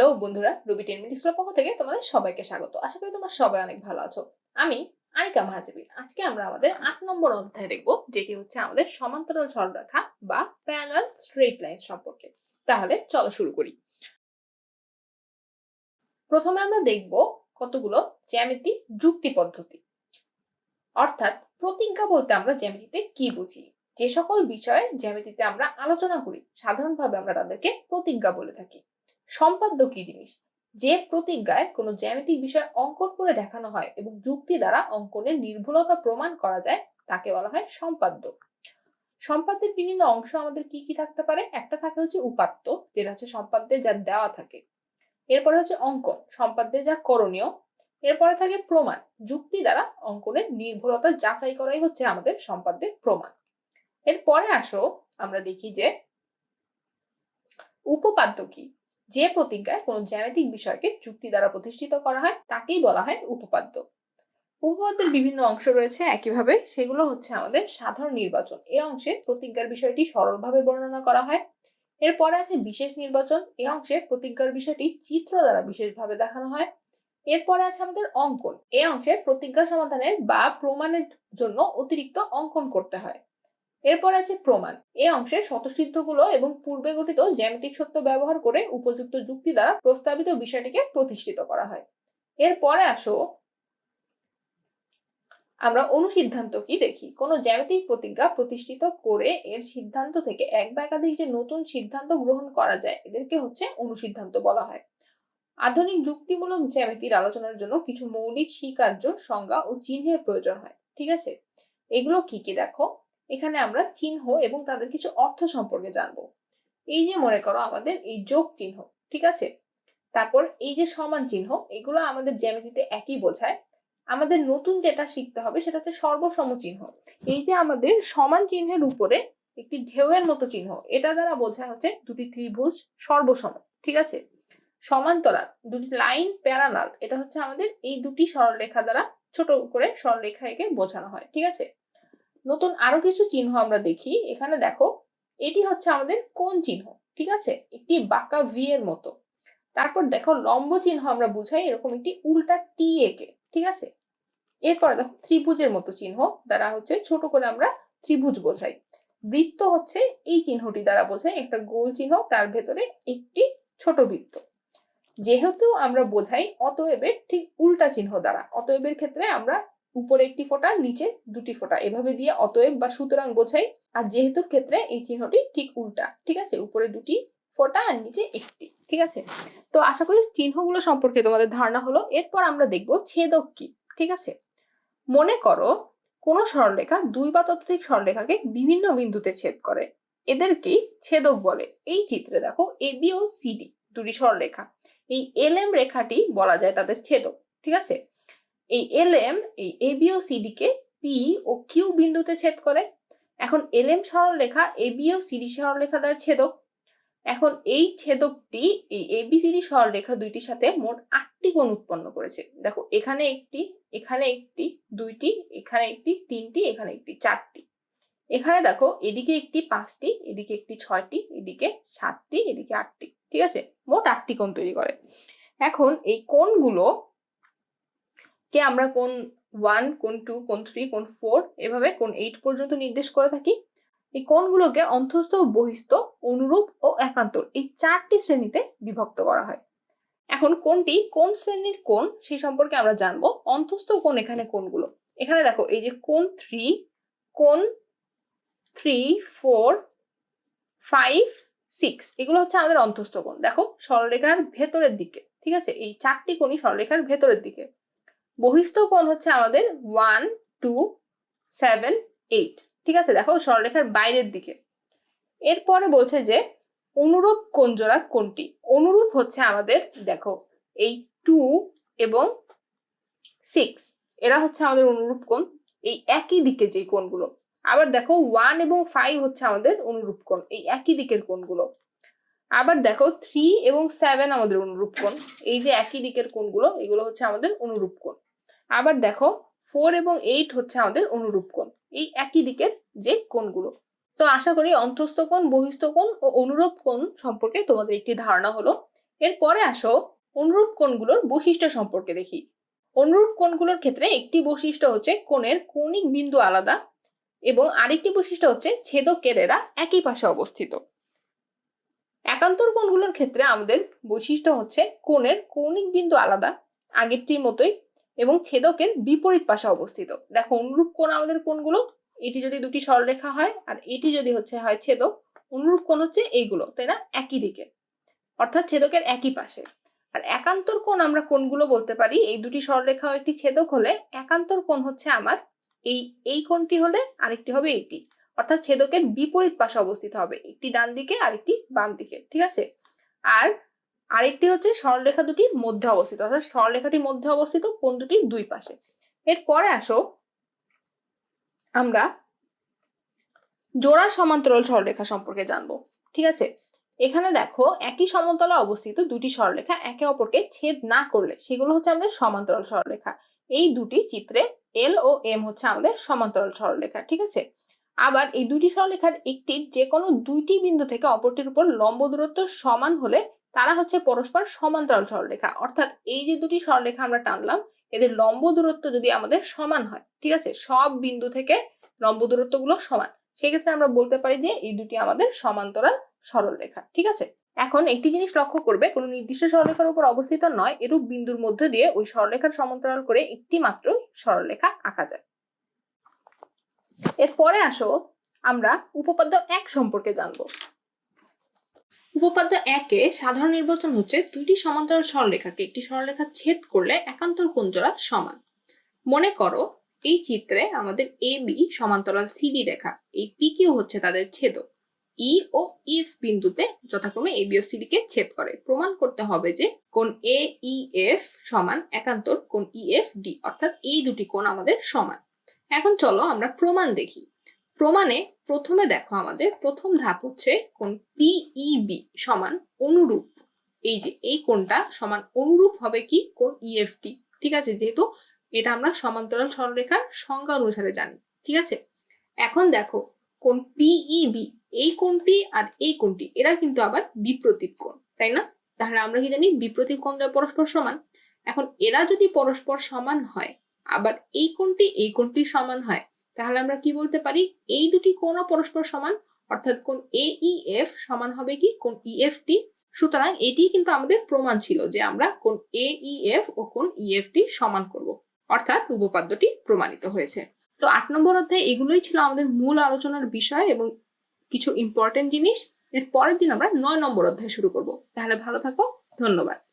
Hello বন্ধুরা Ruby ten মিনিটসের পক্ষ থেকে তোমাদের সবাইকে স্বাগত। আশা করি তোমরা সবাই অনেক ভালো আছো। আমি আনিকা মাহাজবি। আজকে আমরা আমাদের আট নম্বর অধ্যায় দেখব, যেটি হচ্ছে আমাদের সমান্তরাল সরলরেখা বা প্যারালাল স্ট্রেট লাইন সম্পর্কে। তাহলে চলো শুরু করি। প্রথমে আমরা দেখব কতগুলো জ্যামিতি যুক্তি পদ্ধতি। অর্থাৎ প্রতিজ্ঞা বলতে আমরা জ্যামিতিতে কি বুঝি? যে সকল বিষয়ে জ্যামিতিতে আমরা আলোচনা করি, সাধারণভাবে আমরা তাদেরকে প্রতিজ্ঞা বলে থাকি। সম্পাদ্য কি জিনিস? যে প্রতিজ্ঞায় কোনো জ্যামিতিক বিষয় অঙ্কন করে দেখানো হয় এবং যুক্তি দ্বারা অঙ্কনের নির্ভুলতা প্রমাণ করা যায়, তাকে বলা হয় সম্পাদ্য। সম্পাদ্যের বিভিন্ন অংশ আমাদের কি কি থাকতে পারে? একটা থাকে হচ্ছে উপাত্ত, যেটা হচ্ছে সম্পাদ্যে যা দেওয়া থাকে। এরপরে হচ্ছে অঙ্কন, সম্পাদ্যে যা করণীয়। এরপরে থাকে প্রমাণ, যুক্তি দ্বারা অঙ্কনের নির্ভুলতা যাচাই করাই হচ্ছে আমাদের সম্পাদ্যের প্রমাণ। এরপরে আসো, আমরা দেখি যে, উপপাদ্য কি? যে প্রতিজ্ঞায় কোনো জ্যামিতিক বিষয়কে যুক্তি দ্বারা প্রতিষ্ঠিত করা হয়, তাকেই বলা হয় উপপাদ্য। উপপাদ্যের বিভিন্ন অংশ রয়েছে একইভাবে, সেগুলো হচ্ছে আমাদের সাধারণ নির্বাচন। এ অংশে প্রতিজ্ঞার বিষয়টি সরলভাবে বর্ণনা করা হয়। এরপরে আছে বিশেষ নির্বাচন। এই অংশে প্রতিজ্ঞার বিষয়টি চিত্র দ্বারা বিশেষভাবে দেখানো হয়। এরপরে আছে আমাদের অঙ্কন। এ অংশে প্রতিজ্ঞা সমাধানের বা প্রমাণের জন্য অতিরিক্ত অঙ্কন করতে হয়। এরপর আছে প্রমাণ। এই অংশে স্বতঃসিদ্ধগুলো এবং পূর্বে গঠিত জ্যামিতিক সত্য ব্যবহার করে উপযুক্ত যুক্তি দ্বারা প্রস্তাবিত বিষয়টিকে প্রতিষ্ঠিত করা হয়। এরপরে আসো, আমরা অনুসিদ্ধান্ত কি দেখি? কোনো জ্যামিতিক প্রতিজ্ঞা প্রতিষ্ঠিত করে এর সিদ্ধান্ত থেকে এক বা একাধিক যে নতুন সিদ্ধান্ত গ্রহণ করা যায়, এদেরকে হচ্ছে অনুসিদ্ধান্ত বলা হয়। আধুনিক যুক্তিমূলক জ্যামিতির আলোচনার জন্য কিছু মৌলিক স্বীকার্য সংজ্ঞা ও চিহ্নের প্রয়োজন হয়। ঠিক আছে? এগুলো কি কি দেখো? এখানে আমরা চিহ্ন এবং তাদের কিছু অর্থ সম্পর্কে জানব। এই যে মনে করো আমাদের এই যোগ চিহ্ন, ঠিক আছে? তারপর এই যে সমান চিহ্ন, এগুলো আমাদের জ্যামিতিতে একই বোঝায়। আমাদের নতুন যেটা শিখতে হবে সেটা হচ্ছে সর্বসম চিহ্ন। এই যে আমাদের সমান চিহ্নের উপরে একটি ঢেউয়ের মতো চিহ্ন, এটা দ্বারা বোঝা হচ্ছে দুটি ত্রিভুজ সর্বসম, ঠিক আছে? সমান্তরাল, দুটি লাইন প্যারালাল, এটা হচ্ছে আমাদের এই দুটি সরলরেখা দ্বারা ছোট করে সরলরেখা একে বোঝানো হয়, ঠিক আছে? নতুন আরও কিছু চিহ্ন আমরা দেখি। এখানে দেখো, এটি হচ্ছে আমাদের কোন চিহ্ন? ঠিক আছে? একটি বাঁকা ভি এর মতো। তারপর দেখো, লম্ব চিহ্ন আমরা বুঝাই, এরকম একটি উল্টা টি একে ঠিক আছে? এরপরে দেখো, ত্রিভুজের মতো চিহ্ন দ্বারা হচ্ছে ছোট করে আমরা ত্রিভুজ বোঝাই। বৃত্ত হচ্ছে এই চিহ্নটি দ্বারা বোঝাই, একটা গোল চিহ্ন, তার ভেতরে একটি ছোট বৃত্ত। যেহেতু আমরা বোঝাই, অতএবের ঠিক উল্টা চিহ্ন দ্বারা, অতএবের ক্ষেত্রে আমরা উপরে একটি ফোঁটা, নিচে দুটি ফোঁটা। এভাবে দিয়ে অতএব বা সুতরাং বোঝাই, আর যেহেতু ক্ষেত্রে এই চিহ্নটি ঠিক উল্টা, ঠিক আছে? উপরে দুটি ফোঁটা আর নিচে একটি, ঠিক আছে? তো আশা করি চিহ্নগুলো সম্পর্কে তোমাদের ধারণা হলো। এরপর আমরা দেখব ছেদক কি, ঠিক আছে? মনে করো কোনো সরলরেখা দুই বা ততোধিক সরলরেখাকে বিভিন্ন বিন্দুতে ছেদ করে। এদেরকেই ছেদক বলে। এই চিত্রে দেখো এ বি ও সিডি দুটি সরলরেখা এই এল এম রেখাটি বলা যায় তাদের ছেদক, ঠিক আছে? এই এল এম এই এ বি ও সিডি কে পি ও কিউ বিন্দুতে ছেদ করে। এখন এল এম সরলরেখা এ বি ও সিডি সরলরেখা দ্বারা ছেদক। এখন এই ছেদকটি, এই এ বি সিডি সরলরেখা দুইটির সাথে মোট আটটি কোণ উৎপন্ন করেছে। দেখো, এখানে একটি এখানে একটি, দুইটি, এখানে একটি, তিনটি, এখানে একটি, চারটি। এখানে দেখো, এদিকে একটি পাঁচটি, এদিকে একটি ছয়টি, এদিকে সাতটি, এদিকে আটটি। ঠিক আছে? মোট আটটি কোণ তৈরি করে। এখন এই কোণগুলো কে আমরা কোন ওয়ান কোন টু কোন থ্রি কোন ফোর এভাবে কোন এইট পর্যন্ত নির্দেশ করে থাকি, এই কোণগুলোকে অন্তস্থ বহিস্থ, অনুরূপ ও একান্তর এই চারটি শ্রেণীতে বিভক্ত করা হয়। এখন কোনটি, কোন শ্রেণির কোণ, সেই সম্পর্কে আমরা জানব। অন্তস্থ কোণ এখানে কোনগুলো এখানে দেখো, এই যে কোন থ্রি কোন থ্রি ফোর ফাইভ সিক্স এগুলো হচ্ছে আমাদের অন্তস্থ কোণ। দেখো, সরলরেখার ভেতরের দিকে, ঠিক আছে? এই চারটি কোণই সরলরেখার ভেতরের দিকে। বহিস্থ কোণ হচ্ছে আমাদের ওয়ান টু সেভেন এইট ঠিক আছে? দেখো সরলরেখার বাইরের দিকে। এরপরে বলছে যে অনুরূপ কোণ জোড়া কোনটি অনুরূপ হচ্ছে আমাদের, দেখো, এই টু এবং সিক্স এরা হচ্ছে আমাদের অনুরূপ কোণ। এই একই দিকে যে কোণগুলো। আবার দেখো ওয়ান এবং ফাইভ হচ্ছে আমাদের অনুরূপ কোণ। এই একই দিকের কোণগুলো। আবার দেখো থ্রি এবং সেভেন আমাদের অনুরূপ কোণ। এই যে একই দিকের কোণগুলো, এগুলো হচ্ছে আমাদের অনুরূপ কোণ। আবার দেখো ফোর এবং এইট হচ্ছে আমাদের অনুরূপ কোণ। এই একই দিকের যে কোণগুলো। তো আশা করি অন্তস্থ কোণ, বহিস্থ কোণ ও অনুরূপ কোণ সম্পর্কে তোমাদের একটি ধারণা হলো। এরপরে আসো অনুরূপ কোণগুলোর বৈশিষ্ট্য সম্পর্কে দেখি। অনুরূপ কোণগুলোর ক্ষেত্রে একটি বৈশিষ্ট্য হচ্ছে কোণের কৌণিক বিন্দু আলাদা এবং আরেকটি বৈশিষ্ট্য হচ্ছে ছেদকের এরা একই পাশে অবস্থিত। একান্তর কোণগুলোর ক্ষেত্রে আমাদের বৈশিষ্ট্য হচ্ছে কোণের কৌণিক বিন্দু আলাদা। আগেরটির মতোই এবং ছেদকের বিপরীত পাশে অবস্থিত। দেখো, অনুরূপ কোণ আমাদের কোণগুলো, এটি যদি দুটি সরলরেখা হয়, আর এটি যদি হচ্ছে, হয় ছেদক, অনুরূপ কোণ হচ্ছে এইগুলো, তাই না? একই দিকে। অর্থাৎ ছেদকের একই পাশে। আর একান্তর কোণ আমরা কোণগুলো বলতে পারি, এই দুটি সরলরেখা একটি ছেদক হলে একান্তর কোণ হচ্ছে আমার এই এই কোণটি হলে আরেকটি হবে এইটি। অর্থাৎ ছেদকের বিপরীত পাশে অবস্থিত হবে, একটি ডান দিকে আরেকটি বাম দিকে, ঠিক আছে? আর আরেকটি হচ্ছে সরলরেখা দুটির মধ্যে অবস্থিত, অর্থাৎ সরলরেখাটির মধ্যে অবস্থিত, কোন দুটি দুই পাশে। এরপরে আসো, আমরা জোড়া সমান্তরাল সরলরেখা সম্পর্কে জানব, ঠিক আছে? এখানে দেখো, একই সমতলে অবস্থিত দুটি সরলরেখা একে অপরকে ছেদ না করলে, সেগুলো হচ্ছে আমাদের সমান্তরাল সরলরেখা এই দুটি চিত্রে এল ও এম হচ্ছে আমাদের সমান্তরাল সরলরেখা ঠিক আছে? আবার এই দুটি সরলরেখার একটির যে কোনো দুইটি বিন্দু থেকে অপরটির উপর লম্ব দূরত্ব সমান হলে তারা হচ্ছে পরস্পর সমান্তরাল সরলরেখা। অর্থাৎ এই যে দুটি সরলরেখা আমরা টানলাম, এদের লম্ব দূরত্ব যদি আমাদের সমান হয়, ঠিক আছে? সব বিন্দু থেকে লম্ব দূরত্বগুলো সমান। সেক্ষেত্রে আমরা বলতে পারি যে এই দুটি আমাদের সমান্তরাল সরলরেখা, ঠিক আছে? এখন একটি জিনিস লক্ষ্য করবে, কোনো নির্দিষ্ট সরলরেখার উপর অবস্থিত নয়, এরূপ বিন্দুর মধ্যে দিয়ে ওই সরলরেখার সমান্তরাল করে একটি মাত্র সরলরেখা আঁকা যায়। এরপরে আসো, আমরা উপপাদ্য এক সম্পর্কে জানব। উপপাদ্য একে সাধারণ নির্বাচন হচ্ছে দুইটি সমান্তরাল সরলরেখাকে একটি সরলরেখা ছেদ করলে একান্তর কোণ জোড়া সমান। মনে করো এই চিত্রে আমাদের এ, বি সমান্তরাল সিডি রেখা, এই পি কিউ হচ্ছে তাদের ছেদক। ই ও ইফ বিন্দুতে যথাক্রমে এ বি ও সিডি কে ছেদ করে। প্রমাণ করতে হবে যে কোণ এ ই এফ সমান একান্তর কোণ ই এফ ডি অর্থাৎ এই দুটি কোণ আমাদের সমান। এখন চলো আমরা প্রমাণ দেখি। প্রমাণে প্রথমে দেখো আমাদের প্রথম ধাপ হচ্ছে কোণ পিইবি সমান অনুরূপ। এই যে, এই কোনটা সমান অনুরূপ হবে কি? কোন ইএফটি ঠিক আছে? যেহেতু এটা আমরা সমান্তরাল সরলরেখার সংজ্ঞা অনুসারে জানি। ঠিক আছে? এখন দেখো কোন পিইবি এই কোনটি আর এই কোনটি এরা কিন্তু আবার বিপ্রতীপ কোণ, তাই না? তাহলে আমরা কি জানি? বিপ্রতীপ কোণ পরস্পর সমান। এখন এরা যদি পরস্পর সমান হয়, আবার এই কোনটি এই কোনটি সমান হয় তাহলে আমরা কি বলতে পারি? এই দুটি কোণও পরস্পর সমান? অর্থাৎ কোন এ ই এফ সমান হবে কি? কোণ ইএফটি সুতরাং এটি কিন্তু আমাদের প্রমাণ ছিল যে আমরা কোন এ ই এফ ও কোণ ইএফটি সমান করব। অর্থাৎ উপপাদ্যটি প্রমাণিত হয়েছে। তো আট নম্বর অধ্যায়ে এগুলোই ছিল আমাদের মূল আলোচনার বিষয় এবং কিছু ইম্পর্টেন্ট জিনিস। এর পরের দিন আমরা নয় নম্বর অধ্যায় শুরু করব। তাহলে ভালো থাকো। ধন্যবাদ।